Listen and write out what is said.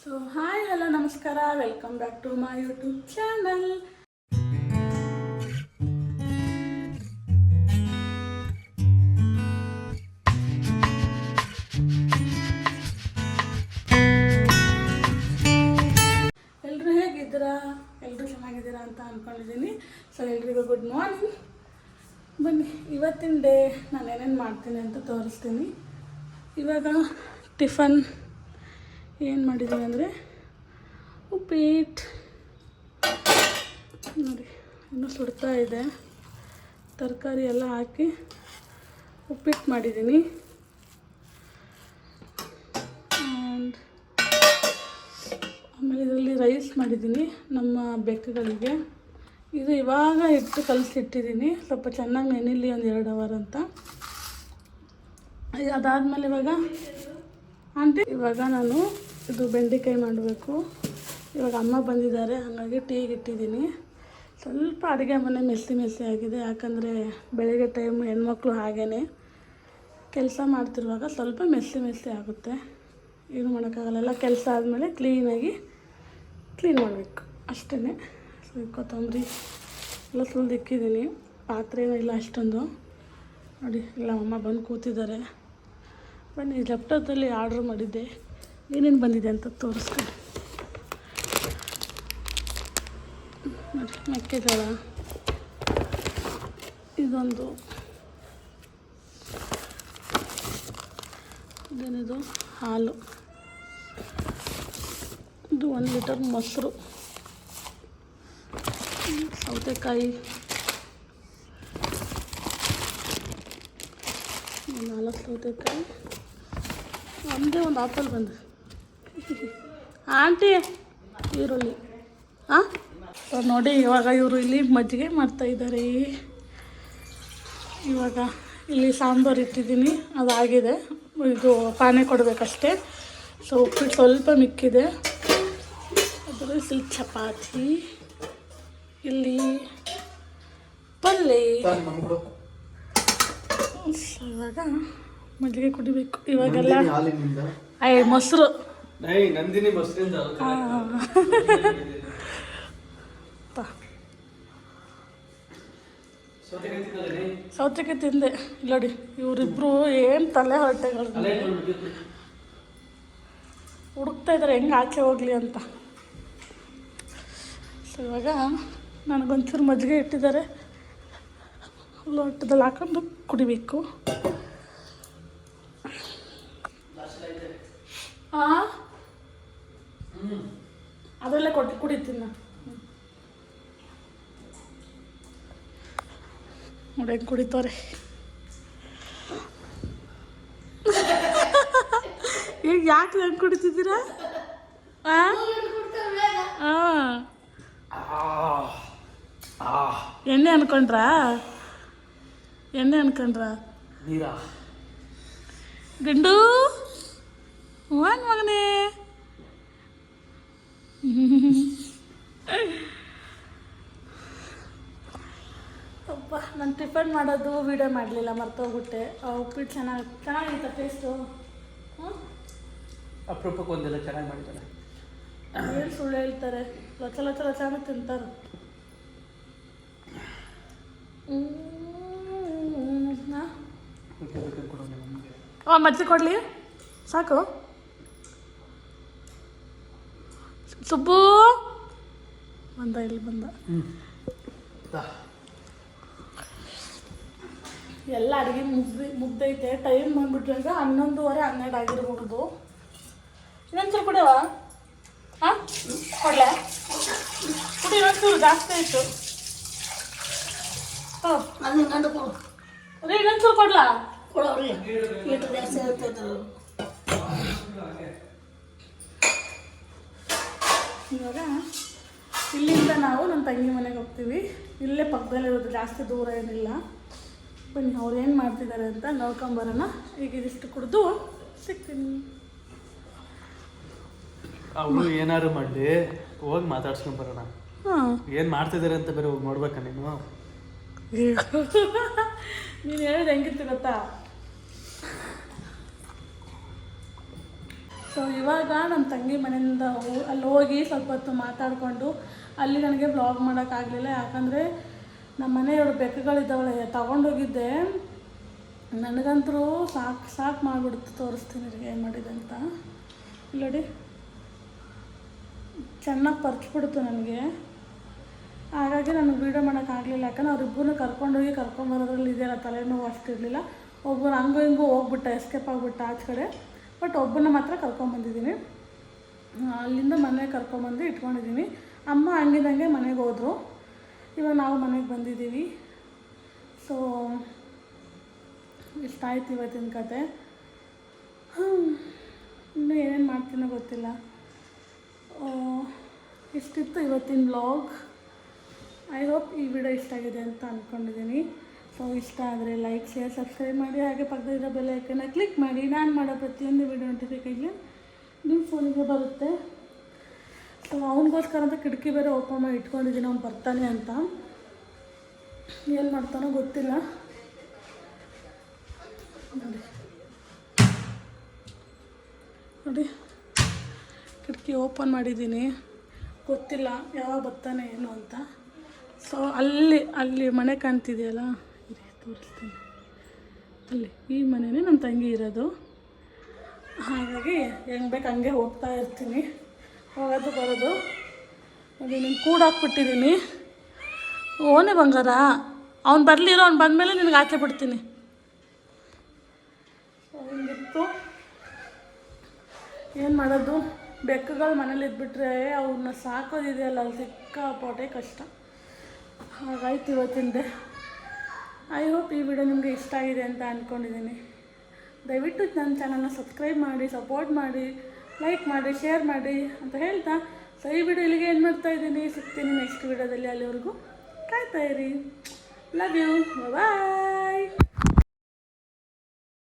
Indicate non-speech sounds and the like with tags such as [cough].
So hi hello ನಮಸ್ಕಾರ welcome back to my YouTube channel ಎಲ್ಲರೂ ಹೇಗಿದ್ದೀರಾ? ಎಲ್ಲರೂ ಚೆನ್ನಾಗಿದ್ದೀರಾ ಅಂತ ಅಂದ್ಕೊಂಡಿದ್ದೀನಿ ಸೊ ಎಲ್ರಿಗೂ ಗುಡ್ ಮಾರ್ನಿಂಗ್ ಬನ್ನಿ, ಇವತ್ತಿನ ಡೇ ನಾನು ಏನೇನು ಮಾಡ್ತೀನಿ ಅಂತ ತೋರಿಸ್ತೀನಿ. ಇವಾಗ ಟಿಫನ್ ಏನು ಮಾಡಿದ್ದೀನಿ ಅಂದರೆ ಉಪ್ಪಿಟ್ಟು ನೋಡಿ, ಇನ್ನೂ ಸುಡ್ತಾ ಇದೆ. ತರಕಾರಿ ಎಲ್ಲ ಹಾಕಿ ಉಪ್ಪಿಟ್ಟು ಮಾಡಿದ್ದೀನಿ ಆ್ಯಂಡ್ ಆಮೇಲೆ ಇದರಲ್ಲಿ ರೈಸ್ ಮಾಡಿದ್ದೀನಿ ನಮ್ಮ ಬೆಕ್ಕುಗಳಿಗೆ. ಇದು ಇವಾಗ ಇಟ್ಟು ಕಲಸಿಟ್ಟಿದ್ದೀನಿ ಸ್ವಲ್ಪ ಚೆನ್ನಾಗಿ ನೆನಿಲಿ ಒಂದು ಎರಡು ಅವರ್ ಅಂತ. ಅದಾದಮೇಲೆ ಇವಾಗ, ಆಂಟಿ, ಇವಾಗ ನಾನು ಇದು ಬೆಂಡೆಕಾಯಿ ಮಾಡಬೇಕು. ಇವಾಗ ಅಮ್ಮ ಬಂದಿದ್ದಾರೆ, ಹಾಗಾಗಿ ಟೀಗೆ ಇಟ್ಟಿದ್ದೀನಿ ಸ್ವಲ್ಪ ಅಡುಗೆ ಮನೆ ಮೆಸ್ಸಿ ಮೆಸಿ ಆಗಿದೆ, ಯಾಕಂದರೆ ಬೆಳಗ್ಗೆ ಟೈಮ್ ಹೆಣ್ಮಕ್ಳು ಹಾಗೇ ಕೆಲಸ ಮಾಡ್ತಿರುವಾಗ ಸ್ವಲ್ಪ ಮೆಸ್ಸಿ ಮೆಸ್ಸಿ ಆಗುತ್ತೆ. ಏನು ಮಾಡೋಕ್ಕಾಗಲ್ಲ, ಎಲ್ಲ ಕೆಲಸ ಆದಮೇಲೆ ಕ್ಲೀನಾಗಿ ಕ್ಲೀನ್ ಮಾಡಬೇಕು. ಅಷ್ಟೇ ಸೊ, ಕೊತ್ತಂಬರಿ ಎಲ್ಲ ಸುಲ್ದು ಇಕ್ಕಿದ್ದೀನಿ ಪಾತ್ರೆ ಏನೂ ಇಲ್ಲ ಅಷ್ಟೊಂದು. ನೋಡಿ ಇಲ್ಲ ಅಮ್ಮ ಬಂದು ಕೂತಿದ್ದಾರೆ. ಬನ್ನಿ ಲ್ಯಾಪ್ಟಾಪಲ್ಲಿ ಆರ್ಡ್ರ್ ಮಾಡಿದ್ದೆ. ಏನೇನು ಬಂದಿದೆ ಅಂತ ತೋರಿಸ್ತೀನಿ. ನೋಡಿ, ಮೆಕ್ಕೆಜೋಳ. ಇದೊಂದು. ಇದೇನಿದು ಹಾಲು. ಇದು ಒಂದು ಲೀಟರ್ ಮೊಸರು. ಸೌತೆಕಾಯಿ. ನಾಲ್ಕು ಸೌತೆಕಾಯಿ. ಒಂದೇ ಒಂದು ಆಪಲ್ ಬಂದು ಆಂಟಿ ಈರುಳ್ಳಿ. ಹಾಂ ನೋಡಿ ಇವಾಗ ಇವರು ಇಲ್ಲಿ ಮಜ್ಜಿಗೆ ಮಾಡ್ತಾಯಿದ್ದಾರೆ ಇವಾಗ ಇಲ್ಲಿ ಸಾಂಬಾರು ಇಟ್ಟಿದ್ದೀನಿ. ಅದಾಗಿದೆ. ಇದು ಪಾನೆ ಕೊಡಬೇಕಷ್ಟೇ. ಸೊ ಉಪ್ಪಿಟ್ಟು ಸ್ವಲ್ಪ ಮಿಕ್ಕಿದೆ. ಅದರ ಇಲ್ಲಿ ಚಪಾತಿ ಇಲ್ಲಿ ಪಲ್ಯ ಸೊ ಇವಾಗ ಮಜ್ಜಿಗೆ ಕುಡಿಬೇಕು. ಇವಾಗೆಲ್ಲ ಐ ಮೊಸರು. ನಂದಿನಿ ಮೊಸರಿಂದ [laughs] ಪ. ಸೌತೆಕಾಯಿ ತಿಂದೆ. ಇಲ್ಲಡಿ ನೋಡಿ ಇವರಿಬ್ರು ಏನು ತಲೆ ಹೊರಟೆಗಳು ಹುಡುಕ್ತಾ ಇದ್ದಾರೆ ಹೆಂಗೆ ಆಚೆ ಹೋಗಲಿ ಅಂತ. ಸೊ ಇವಾಗ ನನಗೊಂಚೂರು ಮಜ್ಜಿಗೆ ಇಟ್ಟಿದ್ದಾರೆ. ಲೋಟದಲ್ಲಿ ಹಾಕೊಂಡು ಕುಡಿಬೇಕು. ಹಾಂ ಅದರಲ್ಲೇ ಕೊಟ್ಟು ಕುಡಿತೀನಿ ನಾನು ನೋಡಿ ಹೆಂಗೆ ಕುಡಿತಾರೆ ಈಗ ಯಾಕೆ ಹೆಂಗೆ ಕುಡಿತಿದ್ದೀರಾ? ಎಣ್ಣೆ ಅನ್ಕೊಂಡ್ರಾ? ಎಣ್ಣೆ ಅನ್ಕೊಂಡ್ರ? ಗಂಡು? ಮಗನೇ. ಅಪ್ಪ ನಾನು ಟಿಫನ್ ಮಾಡೋದು ವೀಡಿಯೋ ಮಾಡಲಿಲ್ಲ ಮರ್ತೋಗ್ಬಿಟ್ಟೆ. ಆ ಉಪ್ಪಿಟ್ಟು ಚೆನ್ನಾಗಿ ಚೆನ್ನಾಗಿತ್ತ ಟೇಸ್ಟು ಹ್ಞೂ ಅಪರೂಪಕ್ಕೆ ಒಂದೆಲ್ಲ ಚೆನ್ನಾಗಿ ಮಾಡಿದ್ದಾರೆ ಏನು ಸುಳ್ಳು ಹೇಳ್ತಾರೆ? ಲಚ ಲಚ ಅಂತ ತಿಂತಾರೆ. ಹ್ಞೂ ಹಾಂ ಮಜ್ಜಿಗೆ ಕೊಡಲಿ? ಸಾಕು. ಸುಬ್ಬು. ಬಂದ ಇಲ್ಲಿ ಬಂದ. ಎಲ್ಲ ಅಡುಗೆ ಮುಗ್ದಿ ಮುಗ್ದೈತೆ. ಟೈಮ್ ಬಂದ್ಬಿಟ್ರಾಗ ಹನ್ನೊಂದುವರೆ ಹನ್ನೆರಡು ಆಗಿರ್ಬೋದು. ಇನ್ನೊಂದ್ಸಲ ಕುಡಿಯವ ಹಾಂ? ಕೊಡ್ಲೆ? ಕುಡಿ ಇನ್ನೊಂದ್ಸಲ ಜಾಸ್ತಿ ಆಯಿತು. ಕೊಡು. ರೀ ಇನ್ನೊಂದ್ಸಲ ಕೊಡ್ಲಾ? ಕೊಡೋರಿ ಇಟ್ಟು ಜಾಸ್ತಿ ಇವಾಗ ಇಲ್ಲಿಂದ ನಾವು ನನ್ನ ತಂಗಿ ಮನೆಗೆ ಹೋಗ್ತೀವಿ. ಇಲ್ಲೇ ಪಕ್ಕದಲ್ಲಿರೋದು ಜಾಸ್ತಿ ದೂರ ಏನಿಲ್ಲ. ಬನ್ನಿ ಅವ್ರು ಏನು ಮಾಡ್ತಿದ್ದಾರೆ ಅಂತ ನೋಡ್ಕೊಂಬರೋಣ ಈಗ ಇದಿಷ್ಟು ಕುಡಿದು ಸಿಗ್ತೀನಿ. ಅವರು ಏನಾದ್ರು ಮಾಡಲಿ ಹೋಗಿ ಮಾತಾಡ್ಸ್ಕೊಂಡ್ ಬರೋಣ. ಏನು ಮಾಡ್ತಿದ್ದಾರೆ ಅಂತ ಬೇರೆ ಹೋಗಿ ನೋಡ್ಬೇಕಾ ನೀನು? ನೀನು ಹೇಳಿದ ಹೆಂಗಿತ್ತು ಗೊತ್ತಾ? ಸೊ ಇವಾಗ ನಮ್ಮ ತಂಗಿ ಮನೆಯಿಂದ ಅಲ್ಲಿ ಹೋಗಿ ಸ್ವಲ್ಪ ಹೊತ್ತು ಮಾತಾಡಿಕೊಂಡು ಅಲ್ಲಿ ನನಗೆ ಬ್ಲಾಗ್ ಮಾಡೋಕ್ಕಾಗಲಿಲ್ಲ ಯಾಕಂದರೆ ನಮ್ಮ ಮನೆಯವರು ಬೆಕ್ಕುಗಳಿದ್ದವಳೆ ತಗೊಂಡೋಗಿದ್ದೆ. ನನಗಂತರೂ ಸಾಕು ಸಾಕು ಮಾಡಿಬಿಡ್ತು ತೋರಿಸ್ತೀನಿ ರೀ ಏನು ಮಾಡಿದೆ ಅಂತ. ಇಲ್ಲಡಿ, ಚೆನ್ನಾಗಿ ಪರ್ಚ್ಬಿಡ್ತು ನನಗೆ. ಹಾಗಾಗಿ ನನಗೆ ವೀಡಿಯೋ ಮಾಡೋಕ್ಕಾಗಲಿಲ್ಲ ಯಾಕಂದ್ರೆ ಅವ್ರಿಬ್ಬರನ್ನ ಕರ್ಕೊಂಡೋಗಿ ಕರ್ಕೊಂಬರೋದ್ರಲ್ಲಿ ಇದೆಯಲ್ಲ, ತಲೆನೋವು ಅಷ್ಟಿರಲಿಲ್ಲ ಒಬ್ಬರು ಹಂಗೂ ಹಿಂಗೂ ಹೋಗ್ಬಿಟ್ಟ ಎಸ್ಕೇಪ್ ಆಗಿಬಿಟ್ಟ ಆಚೆ ಕಡೆ. ಬಟ್ ಒಬ್ಬನ ಮಾತ್ರ ಕರ್ಕೊಂಬಂದಿದ್ದೀನಿ. ಅಲ್ಲಿಂದ ಮನೆಗೆ ಕರ್ಕೊಂಬಂದು ಇಟ್ಕೊಂಡಿದ್ದೀನಿ. ಅಮ್ಮ ಹಂಗಿದಂಗೆ ಮನೆಗೆ ಹೋದರು. ಇವಾಗ ನಾವು ಮನೆಗೆ ಬಂದಿದ್ದೀವಿ. ಸೊ ಇಷ್ಟ ಆಯ್ತು ಇವತ್ತಿನ ಕತೆ. ಇನ್ನು ಏನೇನು ಮಾಡ್ತೀನೋ ಗೊತ್ತಿಲ್ಲ. ಇಷ್ಟಿತ್ತು ಇವತ್ತಿನ ಬ್ಲಾಗ್ ಐ ಹೋಪ್ ಈ ವಿಡಿಯೋ ಇಷ್ಟ ಆಗಿದೆ ಅಂತ ಅಂದ್ಕೊಂಡಿದ್ದೀನಿ ಸೊ ಇಷ್ಟ ಆದರೆ ಲೈಕ್ ಶೇರ್ ಸಬ್ಸ್ಕ್ರೈಬ್ ಮಾಡಿ. ಹಾಗೆ ಪಕ್ಕದಲ್ಲಿರೋ ಬೆಲ್ ಐಕನ್ನ ಕ್ಲಿಕ್ ಮಾಡಿ. ನಾನು ಮಾಡೋ ಪ್ರತಿಯೊಂದು ವಿಡಿಯೋ ನೋಟಿಫಿಕೇಷನ್ ನಿಮ್ಮ ಫೋನಿಗೆ ಬರುತ್ತೆ. ಸೊ ಅವನಿಗೋಸ್ಕರ ಅಂತ ಕಿಟಕಿ ಬೇರೆ ಓಪನ್ ಮಾಡಿ ಇಟ್ಕೊಂಡಿದ್ದೀನಿ. ಅವ್ನು ಬರ್ತಾನೆ ಅಂತ. ಏನು ಮಾಡ್ತಾನೋ ಗೊತ್ತಿಲ್ಲ. ನೋಡಿ. ನೋಡಿ. ಕಿಟಕಿ ಓಪನ್ ಮಾಡಿದ್ದೀನಿ. ಗೊತ್ತಿಲ್ಲ ಯಾವಾಗ ಬರ್ತಾನೆ, ಏನು ಅಂತ. ಸೊ ಅಲ್ಲಿ ಅಲ್ಲಿ ಮನೆ ಕಾಣ್ತಿದೆಯಲ್ಲ? ತೋರಿಸ್ತೀನಿ. ಅಲ್ಲಿ, ಈ ಮನೆಯೇ ನಮ್ಮ ತಂಗಿ ಇರೋದು. ಹಾಗಾಗಿ ಹೆಂಗೆ ಬೇಕು ಹಂಗೆ ಹೋಗ್ತಾ ಇರ್ತೀನಿ. ಹೋಗೋದು ಬರೋದು. ಅದೇ ನಿನ್ನ ಕೂಡ ಹಾಕ್ಬಿಟ್ಟಿದ್ದೀನಿ ಓನೇ ಬಂಗಾರ. ಅವ್ನು ಬರಲಿರೋ ಅವ್ನು ಬಂದಮೇಲೆ ನಿನಗೆ ಆಚೆ ಬಿಡ್ತೀನಿ. ಏನು ಮಾಡೋದು? ಬೆಕ್ಕುಗಳು ಮನೇಲಿ ಇದ್ಬಿಟ್ರೆ ಅವನ್ನ ಸಾಕೋದಿದೆಯಲ್ಲ ಸಿಕ್ಕಾಪಟ್ಟೆ ಕಷ್ಟ. ಹಾಗಾಯ್ತು ಇವತ್ತಿಂದೆ ಐ ಹೋಪ್ ಈ ವಿಡಿಯೋ ನಿಮಗೆ ಇಷ್ಟ ಆಗಿದೆ ಅಂತ ಅಂದ್ಕೊಂಡಿದ್ದೀನಿ ದಯವಿಟ್ಟು ನನ್ನ ಚಾನಲ್ನ ಸಬ್ಸ್ಕ್ರೈಬ್ ಮಾಡಿ ಸಪೋರ್ಟ್ ಮಾಡಿ ಲೈಕ್ ಮಾಡಿ ಶೇರ್ ಮಾಡಿ ಅಂತ ಹೇಳ್ತಾ ಸೊ ಈ ವಿಡಿಯೋ ಇಲ್ಲಿಗೆ ಏನು ಮಾಡ್ತಾ ಇದ್ದೀನಿ. ಸಿಗ್ತೀನಿ ನೆಕ್ಸ್ಟ್ ವಿಡಿಯೋದಲ್ಲಿ ಅಲ್ಲಿವರೆಗೂ. ಕಾಯ್ತಾ ಇರಿ. Love you bye